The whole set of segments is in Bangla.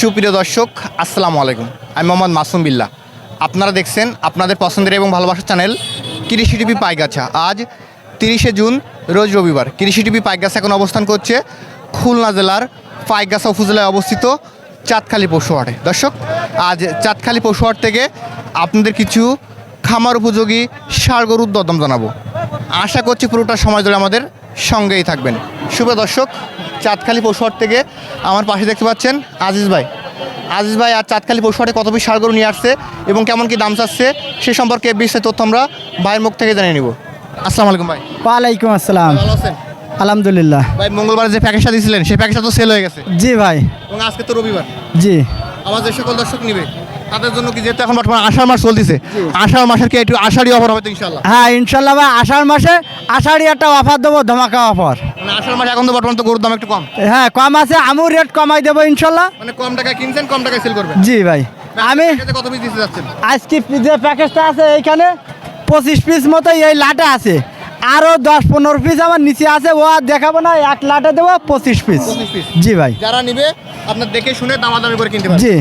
সুপ্রিয় দর্শক, আসসালামু আলাইকুম। আমি মোহাম্মদ মাসুম বিল্লাহ। আপনারা দেখছেন আপনাদের পছন্দের এবং ভালোবাসার চ্যানেল কৃষি টিভি পাইগাছা। আজ তিরিশে জুন, রোজ রবিবার। কৃষি টিভি পাইগাছা এখন অবস্থান করছে খুলনা জেলার পাইগাছা উপজেলায় অবস্থিত চাঁদখালি পশুহাটে দর্শক, আজ চাঁদখালি পশুহাট থেকে আপনাদের কিছু খামার উপযোগী ষাড় গরুর দদম জানাব। আশা করছি পুরোটা সময় ধরে আমাদের সঙ্গেই থাকবেন। শুভ দর্শক চাঁদখালি পশুহাট থেকে আমার পাশে দেখতে পাচ্ছেন আজিজ ভাই। আজিজ ভাই আর চাঁদখালি পশুহাটে কত পিস গরু নিয়ে আসছে এবং কেমন কি দাম চাচ্ছে সে সম্পর্কে বিস্তারিত তথ্য আমরা ভাইয়ের মুখ থেকে জানিয়ে নিব। আসসালামু আলাইকুম ভাই। ওয়ালাইকুম আসসালাম। ভালো আছেন? আলহামদুলিল্লাহ। ভাই মঙ্গলবার যে প্যাকেজটা দিয়েছিলেন সেই প্যাকেজটা তো সেল হয়ে গেছে। জি ভাই। এবং আজকে তো রবিবার। জি। আমার যে সকল দর্শক নিবে। তাদের জন্য কি যেহেতু এখন বর্তমানে আষাঢ় মাস চলতেছে আষাঢ় মাসের কি একটু আষাঢ়ি অফার হবে তো ইনশাল্লাহ হ্যাঁ ইনশাল্লাহ ভাই আষাঢ় মাসে আষাঢ়ি একটা অফার দেবো ধমাকা অফার। মানে আষাঢ় মাসে এখন তো বর্তমানে তো গরুর দাম একটু কম। হ্যাঁ কম আছে আমিও রেট কমাই দেবো ইনশাল্লাহ মানে কম টাকায় কিনছেন কম টাকায় সেল করবেন? জি ভাই আমি কত পিস দিতে যাচ্ছেন? আজকে যে প্যাকেজটা আছে এইখানে পঁচিশ পিস মতো এই লাটে আছে। আরও দশ পনেরো পিস আমার নিচে আছে ও আর দেখাবো না এক লাটে দেবো পঁচিশ পিস জি ভাই। যারা নিবে আপনার দেখে শুনে দামাদামি করে কিনতে পারবে। জি।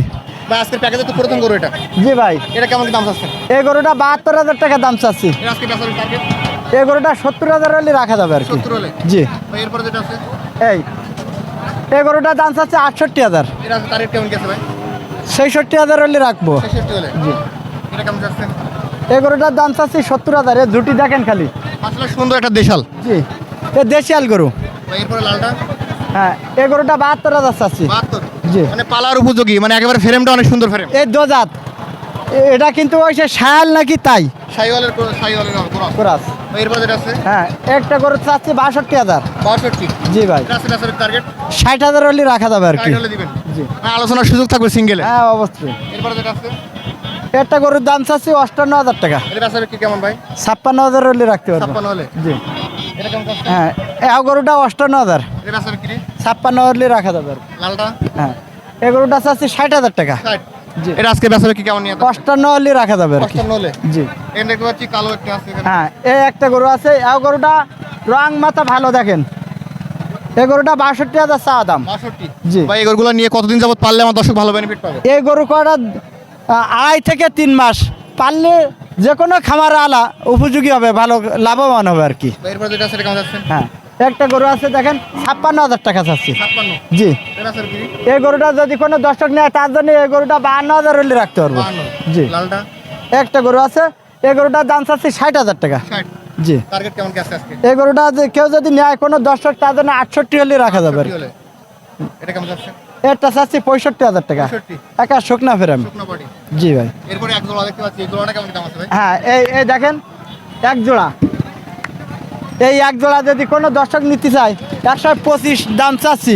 ভাই আজকের প্যাকেজে তো প্রথম গরু এটা। জি ভাই। এটা কেমন দাম চাচ্ছেন এই গরুটা বাহাত্তর হাজার টাকা দাম চাচ্ছি। আজকে বেচার টার্গেট এই গরুটা সত্তর হাজার হলে রাখা যাবে আর কি। 70 হলে? জি। ভাই এরপরে যেটা আছে? এই। এই গরুটার দাম চাচ্ছে আটষট্টি হাজার। এটা টার্গেট কেমন গেছে ভাই? ছেষট্টি হাজার হলে রাখব। 66 হলে? জি। এটা কেমন এই গরুটার দাম চাচ্ছি সত্তর হাজার। এ জুটি দেখেন খালি। আসলে সুন্দর একটা দেশাল। জি। এ দেশিয়াল গরু। এরপরে লালটা? হ্যাঁ এই গরুটা বাহাত্তর হাজার চাচ্ছি। জি। মানে পালার উপযোগী মানে একেবারে ফ্রেমটা অনেক সুন্দর ফ্রেম। এই দোজাত এটা কিন্তু ওই সে শায়াল নাকি তাই? সাইওয়ালের সাইওয়ালের ক্রস। কোরাস। ভাই এরপরে আছে? হ্যাঁ একটা গরু চাচ্ছি বাষট্টি হাজার। 62 জি ভাই। টার্গেট ষাট হাজার হলে রাখা যাবে আর কি। জি। না, আলোচনার সুযোগ থাকবে সিঙ্গেলে হ্যাঁ অবশ্যই। এরপরে যেটা আছে? একটা গরুর দাম চাচ্ছি অষ্টান্ন হাজার টাকা। এটা কেমন ভাই? ছাপ্পান্ন হাজার হলে রাখতে পারব। 56 হলে? জি। এটা কেমন হ্যাঁ এই গরুটা অষ্টান্ন হাজার। ছাপ্পান্ন হলে রাখা যাবে লালটা? হ্যাঁ। এই গরুটা চাচ্ছি ষাট হাজার টাকা। 60 জি। এটা আজকে বেচার কি কেমন নিয়ে? অষ্টান্ন হলে রাখা যাবে আর কি। জি। এখানে দেখতে পাচ্ছি কালো একটা আছে হ্যাঁ এই একটা গরু আছে রং মাথা ভালো দেখেন। এই গরুটা বাষট্টি হাজার চা দাম। জি। ভাই এই গরুগুলো নিয়ে কতদিন যাবত পারলে আমার দর্শক ভালো বেনিফিট পাবে? এই গরু কটা আড়াই থেকে তিন মাস। পারলে যে কোনো খামার আলা উপযোগী হবে ভালো লাভবান হবে আর কি। হ্যাঁ। একটা গরু আছে দেখেন ছাপ্পান্ন হাজার টাকা চাচ্ছি। জি। এই গরুটা যদি কোনো দর্শক নেয় তার জন্য এই গরুটা বাহান্ন হাজার হলে রাখতে পারব। জি। একটা গরু আছে এই গরুটার দাম চাচ্ছি ষাট হাজার টাকা। জি। এই গরুটা কেউ যদি নেয় কোনো দর্শক তার জন্য আটষট্টি হলে রাখা যাবে। আর 60 কি। হলে এটা চাচ্ছি পঁয়ষট্টি হাজার টাকা। একা শুকনা ফেরাম। জি ভাই? হ্যাঁ এই এই দেখেন এক জোড়া। এই এক জোড়া যদি কোনো দর্শক নিতে চায় একশো পঁচিশ দাম চাচ্ছি।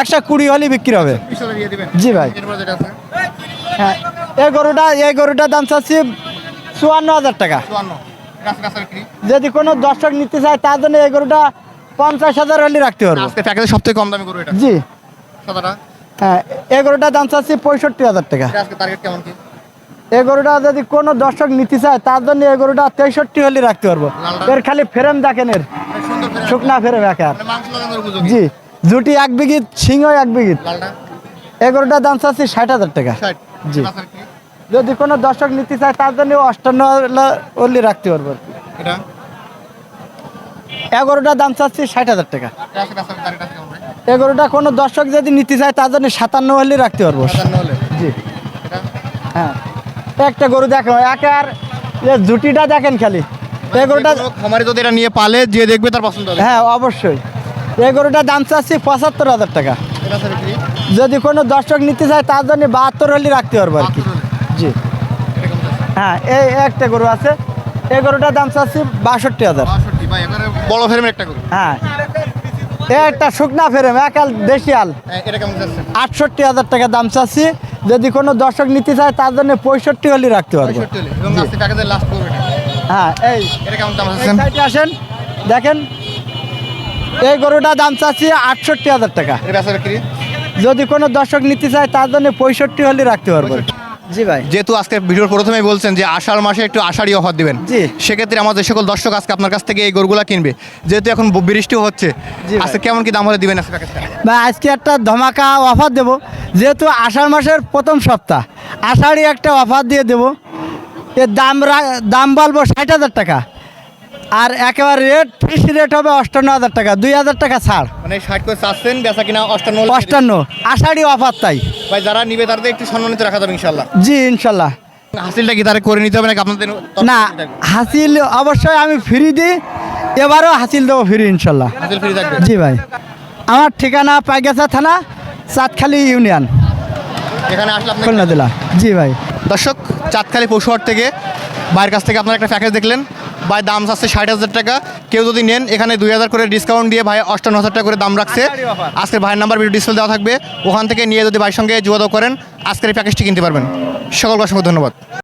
একশো কুড়ি হলে বিক্রি হবে। জি ভাই। হ্যাঁ এই গরুটা এই গরুটার দাম চাচ্ছি চুয়ান্ন হাজার টাকা। 54 গাছ গাছের কি? যদি কোনো দর্শক নিতে চায় তার জন্য এই গরুটা পঞ্চাশ হাজার হলে রাখতে পারব। প্যাকেজে সবথেকে কম দামি গরু এটা? জি। হ্যাঁ এই গরুটার দাম চাচ্ছি পঁয়ষট্টি হাজার টাকা। টার্গেট কেমন কি? এই গরুটা যদি কোনো দর্শক নিতে চায় তার জন্য এই গরুটা তেষট্টি হলে রাখতে পারব। এর খালি ফ্রেম দেখেন এর। শুকনা ফ্রেম একার মানে জি জুটি এক বিঘিত সিংহ এক বিঘিত। এই গরুটার দাম চাচ্ছি ষাট হাজার টাকা। জি। যদি কোনো দর্শক নিতে চায় তার জন্য অষ্টান্ন ওলি রাখতে পারব। এটা? দাম চাচ্ছি ষাট হাজার টাকা। এটা আজকে গাছের টার্গেট আছে কেমন ভাই? এই গরুটা কোনো দর্শক যদি নিতে চায় তার জন্য সাতান্ন হলে রাখতে পারব। জি। হ্যাঁ। একটা গরু দেখো একার এ জুটিটা দেখেন খালি। এই গরুটা যে খামারে যদি এটা নিয়ে পালে যে দেখবে তার পছন্দ হবে। হ্যাঁ অবশ্যই। এই গরুটার দাম চাচ্ছি পঁচাত্তর হাজার টাকা। যদি কোনো দর্শক নিতে চায় তার জন্য বাহাত্তর হলে রাখতে পারব আর কি। জি। হ্যাঁ এই একটা গরু আছে। এই গরুটার দাম চাচ্ছি বাষট্টি হাজার 62 ভাই এবারে বড় ফ্রেমের একটা গরু। হ্যাঁ। একটা শুকনা ফেরেম একাল দেশিয়াল হ্যাঁ, আটষট্টি হাজার টাকা দাম চাচ্ছি। যদি কোনো দর্শক নিতে চায় তার জন্য পঁয়ষট্টি হলি রাখতে পারব। 65 হলে। এবং আজকে প্যাকেজের লাস্ট গরু এটা হ্যাঁ এই আসেন। দেখেন এই গরুটা দাম চাচ্ছি আটষট্টি হাজার টাকা। যদি কোনো দর্শক নিতে চায় তার জন্য পঁয়ষট্টি হলে রাখতে পারব। জি ভাই। যেহেতু আজকে ভিডিওর প্রথমেই বলছেন যে আষাঢ় মাসে একটু আষাঢ়ি অফার দিবেন জি। সেক্ষেত্রে আমাদের সকল দর্শক আজকে আপনার কাছ থেকে এই গরুগুলা কিনবে। যেহেতু এখন বৃষ্টিও হচ্ছে আজকে কেমন কি দাম হলে দিবেন আজকে বা আজকে একটা ধমাকা অফার দেব। যেহেতু আষাঢ় মাসের প্রথম সপ্তাহ আষাঢ়ি একটা অফার দিয়ে দেব। এর দাম দাম বলব ষাট হাজার টাকা। আর একেবারে রেট ফিক্স রেট হবে অষ্টান্ন হাজার টাকা দুই হাজার টাকা ছাড়। মানে ষাট করে চাচ্ছেন বেচা কিনা অষ্টান্ন অষ্টান্ন আষাঢ়ি অফার তাই। ভাই যারা নিবে তাদের একটু সম্মানিত রাখা যাবে ইনশাল্লাহ জি ইনশাল্লাহ হাসিলটা কি তারা করে নিতে হবে নাকি আপনাদের না হাসিল অবশ্যই আমি ফ্রি দিই এবারও হাসিল দেবো ফ্রি ইনশাল্লাহ হাসিল ফ্রি থাকবে? জি ভাই। আমার ঠিকানা পাইগাছা থানা চাঁদখালি ইউনিয়ন। এখানে আসলে খুলনা জেলা। জি ভাই। দর্শক চাঁদখালি পশুহাট থেকে বাইরের কাছ থেকে আপনারা একটা প্যাকেজ দেখলেন। ভাই দাম চাচ্ছে ষাট হাজার টাকা। কেউ যদি নেন এখানে দুই হাজার করে ডিসকাউন্ট দিয়ে ভাই অষ্টান্ন হাজার টাকা করে দাম রাখছে। আজকের ভাইয়ের নাম্বার ভিডিও ডিসপ্লে দেওয়া থাকবে। ওখান থেকে নিয়ে যদি ভাইয়ের সঙ্গে যোগাযোগ করেন আজকের এই প্যাকেজটি কিনতে পারবেন। সকল অসংখ্য ধন্যবাদ।